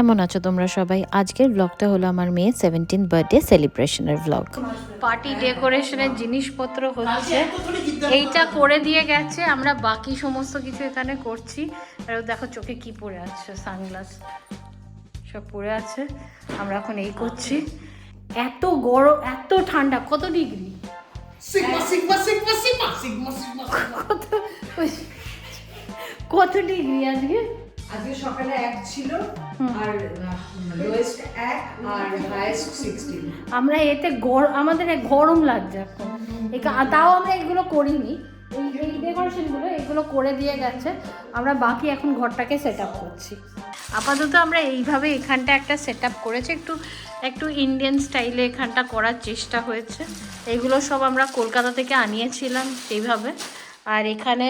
কেমন আছো তোমরা সবাই? আজকের ব্লগটা হলো আমার মেয়ে সেভেন্টিন বার্থডে সেলিব্রেশনের ব্লগ পার্টি ডেকোরেশনের জিনিসপত্র হচ্ছে। এইটা করে দিয়ে গেছে আমরা বাকি সমস্ত কিছু এখানে করছি। আর দেখো চোখে কি পরে আছে সানগ্লাস সব পরে আছে। আমরা এখন এই করছি। এত গরম এত ঠান্ডা কত ডিগ্রি কত ডিগ্রি আজকে? আজকে সকালে এক ছিল আর লোয়েস্ট এক আর হাইয়েস্ট সিক্সটিন আমরা এতে গরম আমাদের গরম লাগছে এখন। তাও আমরা এগুলো করিনি। এই এই ডেকোরেশনগুলো এগুলো করে দিয়ে গেছে। আমরা বাকি এখন ঘরটাকে সেট আপ করছি। আপাতত আমরা এইভাবে এখানটা একটা সেট আপ করেছি। একটু একটু ইন্ডিয়ান স্টাইলে এখানটা করার চেষ্টা হয়েছে। এগুলো সব আমরা কলকাতা থেকে আনিয়েছিলাম সেইভাবে আর এখানে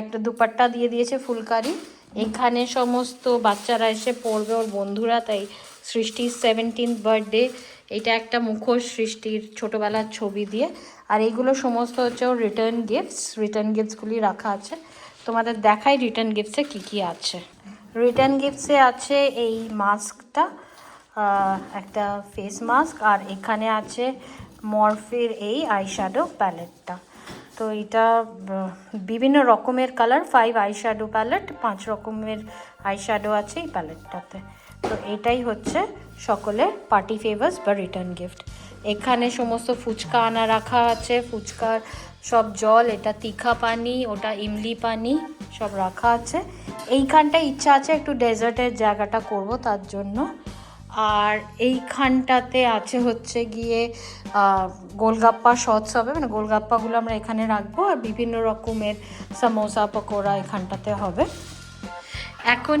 একটা দুপাট্টা দিয়ে দিয়েছে ফুলকারি। এখানে সমস্ত বাচ্চারা এসে পড়বে ওর বন্ধুরা, তাই সৃষ্টির সেভেন্টিন্থ বার্থডে এটা একটা মুখোশ সৃষ্টির ছোটোবেলার ছবি দিয়ে। আর এইগুলো সমস্ত হচ্ছে ওর রিটার্ন গিফটস রিটার্ন গিফটসগুলি রাখা আছে। তোমাদের দেখাই রিটার্ন গিফটসে কী কী আছে। রিটার্ন গিফটসে আছে এই মাস্কটা একটা ফেস মাস্ক আর এখানে আছে মরফির এই আইশ্যাডো প্যালেটটা তো এটা বিভিন্ন রকমের colour five eye shadow palette পাঁচ রকমের আই শ্যাডো আছে এই প্যালেটটাতে তো এটাই হচ্ছে সকলে পার্টি ফেভার্স বা রিটার্ন গিফট এখানে সমস্ত ফুচকা আনা রাখা আছে, ফুচকার সব জল, এটা তিখা পানি, ওটা ইমলি পানি, সব রাখা আছে। এইখানটায় ইচ্ছা আছে একটু ডেজার্টের জায়গাটা করব, তার জন্য আর এইখানটাতে আছে হচ্ছে গিয়ে গোলগাপ্পা শটস হবে মানে গোলগাপ্পাগুলো আমরা এখানে রাখব আর বিভিন্ন রকমের সামোসা পকোড়া এখানটাতে হবে। এখন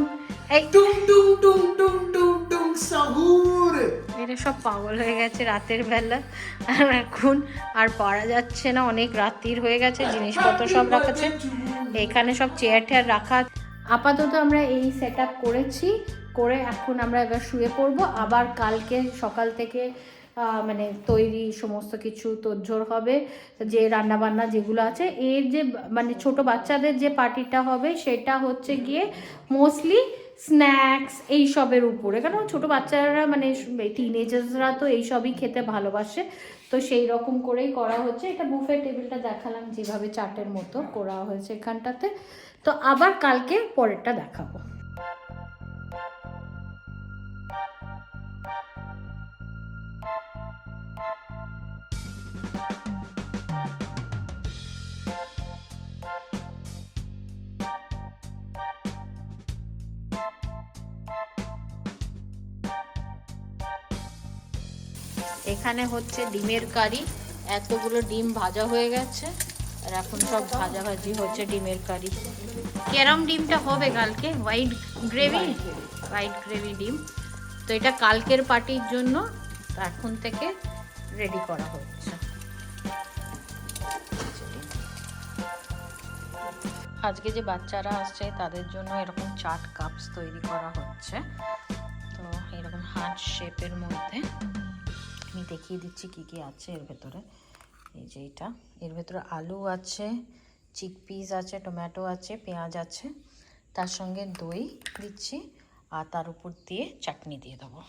এরা সব পাগল হয়ে গেছে রাতের বেলা। আর এখন আর পারা যাচ্ছে না অনেক রাত্রির হয়ে গেছে জিনিসপত্র সব রাখাছে এখানে সব চেয়ার টেয়ার রাখা আপাতত আমরা এই সেট আপ করেছি। করে এখন আমরা এবার শুয়ে পড়ব। আবার কালকে সকাল থেকে মানে তৈরি সমস্ত কিছু তোড়জোড় হবে, যে রান্না বান্না যেগুলো আছে। এর যে মানে ছোট বাচ্চাদের যে পার্টিটা হবে, সেটা হচ্ছে গিয়ে মোস্টলি স্ন্যাক্স এই সবের উপরে। কারণ ছোট বাচ্চারা মানে টিনেজার্সরা তো এই সবই খেতে ভালোবাসে। তো সেই রকম করেই করা হচ্ছে। এটা বুফে টেবিলটা দেখালাম যেভাবে চাটের মতো করা হয়েছে এখানটাতে। তো আবার কালকে পরেরটা দেখাবো। এখানে হচ্ছে ডিমের কারি। এতগুলো ডিম ভাজা হয়ে গেছে। আর এখন সব ভাজাভাজি হচ্ছে ডিমের কারি। কেরম ডিমটা হবে কালকে? হোয়াইট গ্রেভি হোয়াইট গ্রেভি ডিম। তো এটা কালকের পার্টির জন্য এখন থেকে রেডি করা হচ্ছে। আজকে যে বাচ্চারা আসছে তাদের জন্য এরকম চাট কাপস তৈরি করা হচ্ছে। তো এরকম হার্ট শেপের মধ্যে। আমি দেখিয়ে দিচ্ছি কি কি আছে এর ভেতরে। এই যে এটা। এর ভেতরে আলু আছে, চিকপিস আছে, টমেটো আছে, পেঁয়াজ আছে। তার সঙ্গে দই দিচ্ছি আর তার উপর দিয়ে চাটনি দিয়ে দেবো।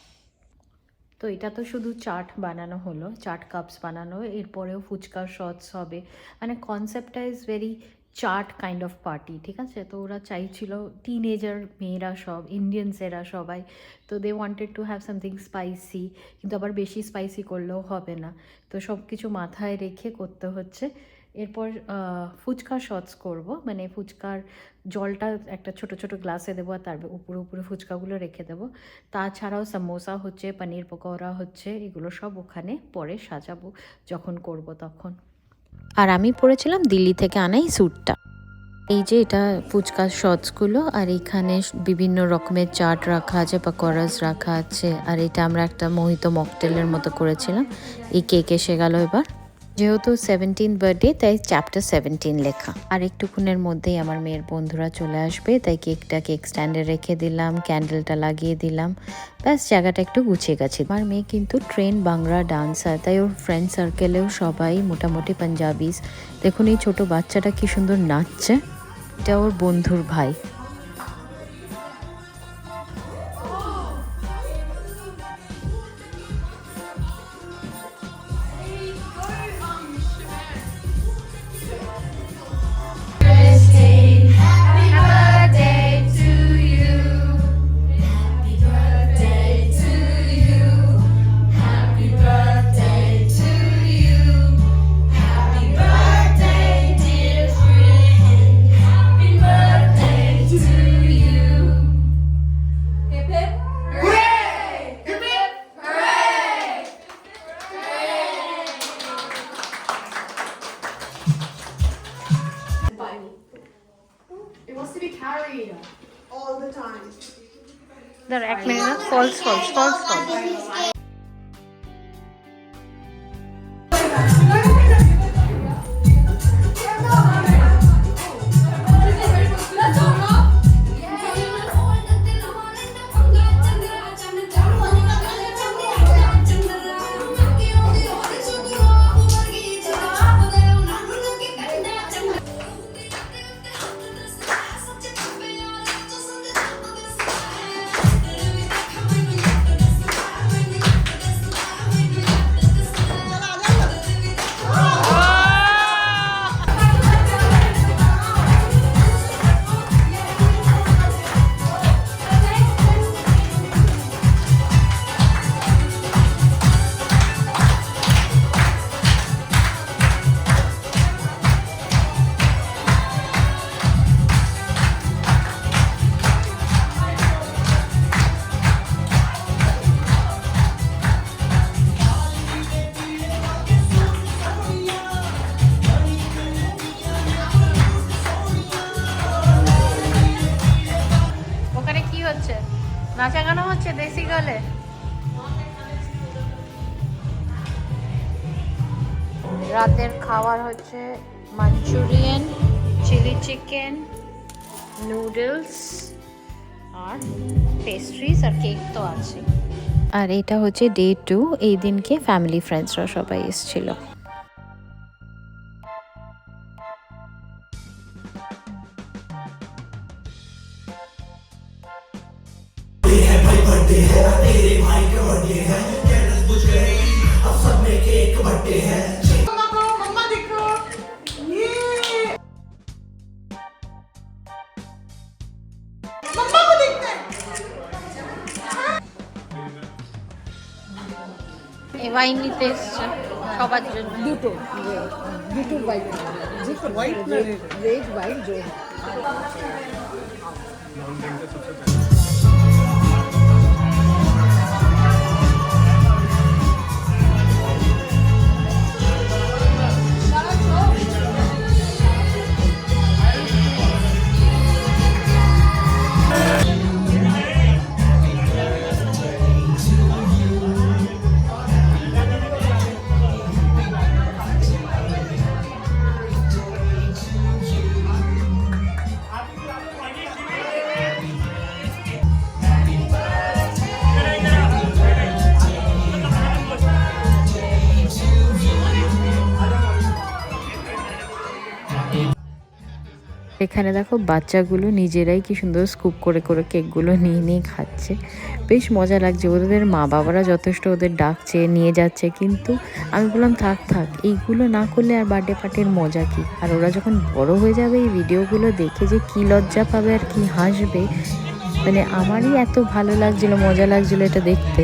তো এটা তো শুধু চাট বানানো হলো, চাট কাপস বানানো। এরপরেও ফুচকা শটস হবে। মানে কনসেপ্টটা is very chaat kind of party ঠিক আছে? তো ওরা চাইছিল টিনেজার মেয়েরা সব ইন্ডিয়ানসেরা সবাই, তো they wanted to have something spicy কিন্তু আবার বেশি স্পাইসি করলেও হবে না। তো সব কিছু মাথায় রেখে করতে হচ্ছে। এরপর ফুচকা শটস করব মানে ফুচকার জলটা একটা ছোট ছোট গ্লাসে দেবো আর তার উপরে উপরে ফুচকাগুলো রেখে দেবো। তাছাড়াও সামোসা হচ্ছে পনির পকোড়া হচ্ছে, এগুলো সব ওখানে পরে সাজাবো, যখন করব তখন। আর আমি পরেছিলাম দিল্লি থেকে আনাই স্যুটটা। এই যে এটা ফুচকা শটসগুলো, আর এখানে বিভিন্ন রকমের চাট রাখা আছে, পকোড়াস রাখা আছে, আর এটা আমরা একটা মোহিত মকটেলের মতো করেছিলাম। এই কেক এসে গেল এবার। যেহেতু সেভেন্টিন বার্থডে তাই চ্যাপ্টার সেভেন্টিন লেখা। আর একটুক্ষণের মধ্যেই আমার মেয়ের বন্ধুরা চলে আসবে, তাই কেকটা কেক স্ট্যান্ডে রেখে দিলাম ক্যান্ডেলটা লাগিয়ে দিলাম। ব্যাস, জায়গাটা একটু গুছিয়ে গেছে। আমার মেয়ে কিন্তু ট্রেন বাংলা ডান্সার তাই ওর ফ্রেন্ড সার্কেলেও সবাই মোটামুটি পাঞ্জাবিস দেখুন এই ছোট বাচ্চাটা কি সুন্দর নাচছে। এটা ওর বন্ধুর ভাই। নাচা গানা হচ্ছে দেশি গলে। রাতের খাবার হচ্ছে মাঞ্চুরিয়ান চিলি চিকেন নুডলস আর পেস্ট্রিজ আর কেক তো আছে আর এটা হচ্ছে ডে টু এই দিনকে ফ্যামিলি ফ্রেন্ডসরা সবাই এসেছিল। ওয়াইন নিতে এসছে সবার জন্য। দুটো দুটো bike white red white zone এখানে দেখো বাচ্চাগুলো নিজেরাই কি সুন্দর স্কুপ করে করে কেকগুলো নিয়ে নিয়ে খাচ্ছে। বেশ মজা লাগছে। ওদের মা বাবারা যথেষ্ট ওদের ডাকছে, নিয়ে যাচ্ছে। কিন্তু আমি বললাম, থাক থাক, এইগুলো না করলে আর বার্থডে পার্টির মজা কি? আর ওরা যখন বড় হয়ে যাবে এই ভিডিওগুলো দেখে যে কি লজ্জা পাবে আর কি হাসবে মানে আমারই এত ভালো লাগছিল, মজা লাগছিল এটা দেখতে।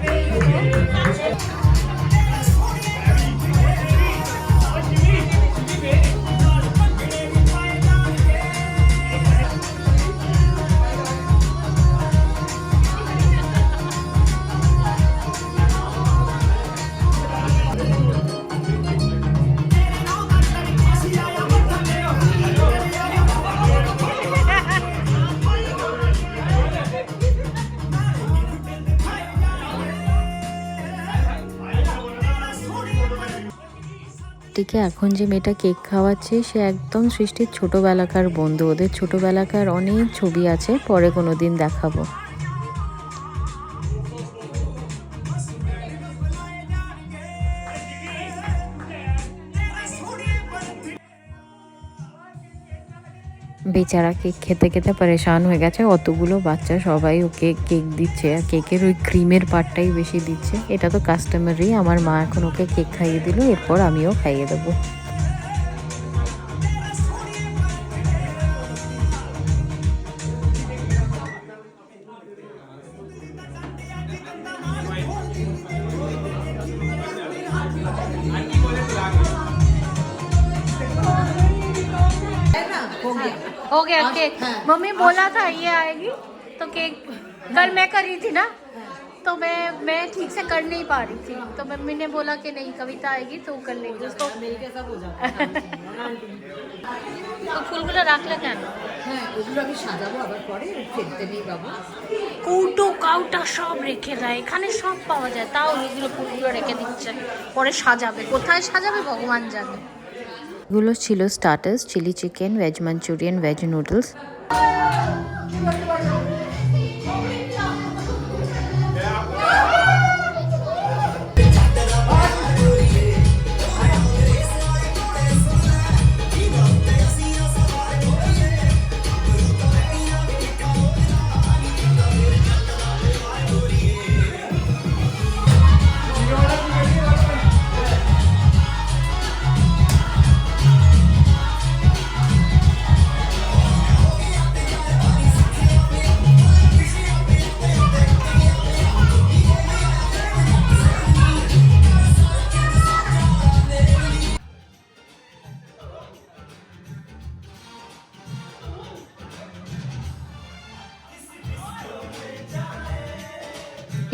টিকে এখন যে মেয়েটা কেক খাওয়াচ্ছে, সে একদম সৃষ্টির ছোটবেলাকার বন্ধু। ওদের ছোটবেলাকার অনেক ছবি আছে, পরে কোনো দিন দেখাবো। বেচারা কেক খেতে খেতে পরেশান হয়ে গেছে। অতগুলো বাচ্চা সবাই ওকে কেক দিচ্ছে। আর কেকের ওই ক্রিমের পার্টটাই বেশি দিচ্ছে। এটা তো কাস্টমারই আমার মা এখন ওকে কেক খাইয়ে দিল। এরপর আমিও খাইয়ে দেবো। ना हो गया हो गया आज- केक हाँ। मम्मी बोला था ये आएगी तो केक कल मैं कर रही थी ना तो मैं मैं ठीक से कर नहीं पा रही थी तो मम्मी ने बोला कि नहीं कविता आएगी तो वो कर लेगी उसको তো ফুলগুলো রাখলে কেন হ্যাঁ ওগুলো আমি সাজাবো আবার পরে ফেলতে নেই বাবু কৌটো কাউটা সব রেখে দেয় এখানে সব পাওয়া যায় তাও এগুলো ফুলগুলো রেখে দিচ্ছে পরে সাজাবে কোথায় সাজাবে ভগবান জানে এগুলো ছিল starters chilli chicken veg Manchurian veg noodles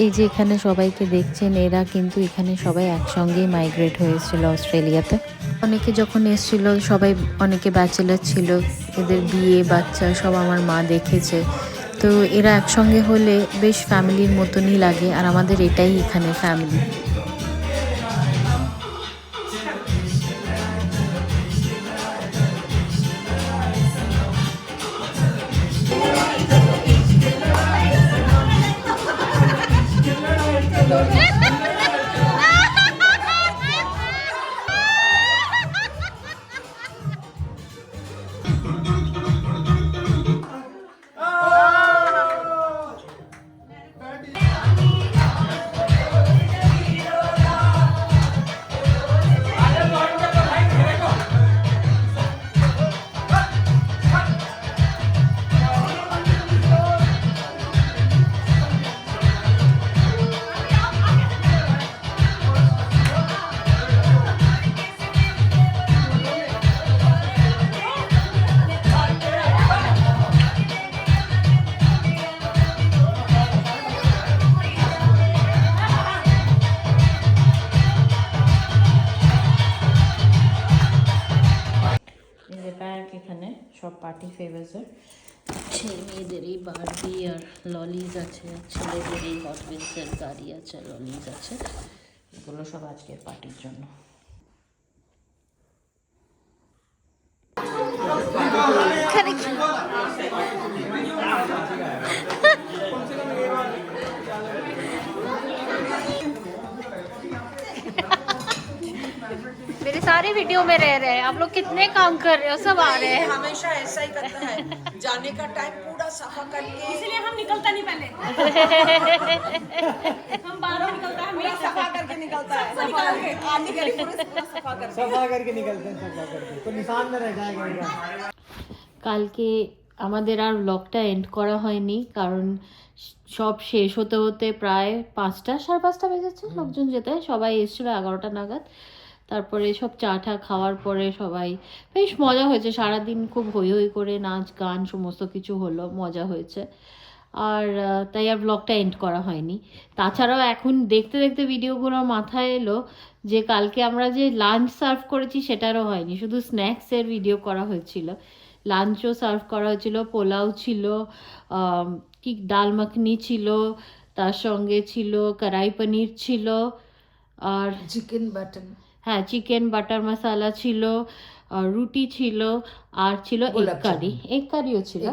এই যে এখানে সবাইকে দেখছেন, এরা কিন্তু এখানে সবাই একসঙ্গেই মাইগ্রেট হয়েছিল অস্ট্রেলিয়াতে। অনেকে যখন এসেছিল, সবাই, অনেকে ব্যাচেলার ছিল, এদের বিয়ে, বাচ্চা সব আমার মা দেখেছে। তো এরা একসঙ্গে হলে বেশ ফ্যামিলির মতনই লাগে, আর আমাদের এটাই এখানে ফ্যামিলি Yep. ফেভার্সের ছেলে মেয়েদের এই বারবি আর ললিজ আছে ছেলেদের এই হট উইলসের গাড়ি আছে ললিজ আছে। এগুলো সব আজকের পার্টির জন্য। सारे वीडियो में रह रहे हैं आप लोग कितने काम कर रहे हो सब आ रहे हैं हमेशा ऐसा ही करता है जाने का टाइम पूरा सफा करके इसलिए हम निकलता नहीं पहले हम बाहर निकलता है हमें सफा करके निकलता है सफा करके आने के लिए पूरा पूरा सफा करके सफा करके निकलते हैं सफा करके तो निशान में रह जाएगा इनका কালকে আমাদের আর ব্লগটা এন্ড করা হয়নি কারণ সব শেষ হতে হতে প্রায় পাঁচটা সাড়ে পাঁচটা বেজেছে লোকজন যেতে সবাই এসেছিলো এগারোটা নাগাদ তারপরে সব চা টা খাওয়ার পরে সবাই, বেশ মজা হয়েছে। সারাদিন খুব হই হই করে নাচ, গান, সমস্ত কিছু হলো, মজা হয়েছে। আর তাই আর ব্লগটা এন্ড করা হয়নি। তাছাড়াও এখন দেখতে দেখতে ভিডিওগুলো মাথায় এলো যে কালকে আমরা যে লাঞ্চ সার্ভ করেছি সেটারও হয়নি। শুধু স্ন্যাক্সের ভিডিও করা হয়েছিল। লাঞ্চও সার্ভ করা হয়েছিল, পোলাও ছিল কি ডাল মাখনি ছিল, তার সঙ্গে ছিল কড়াই পনির ছিল, আর চিকেন বাটন হ্যাঁ চিকেন বাটার মশালা ছিল রুটি ছিল আর ছিল এগ কারি এগ কারিও ছিল।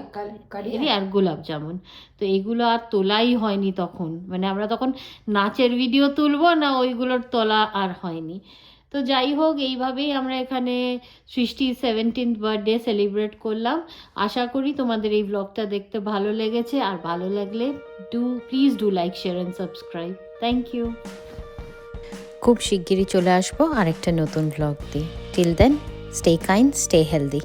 কারি আর গোলাপ জামুন। তো এগুলো আর তোলাই হয়নি তখন। মানে আমরা তখন নাচের ভিডিও তুলবো না ওইগুলোর তোলা আর হয়নি। তো যাই হোক এইভাবেই আমরা এখানে সৃষ্টি সেভেন্টিন্থ বার্থডে সেলিব্রেট করলাম। আশা করি তোমাদের এই ব্লগটা দেখতে ভালো লেগেছে। আর ভালো লাগলে do please do like share and subscribe thank you খুব শিগগিরই চলে আসব আরেকটা নতুন ব্লগ দিয়ে। Till then stay kind stay healthy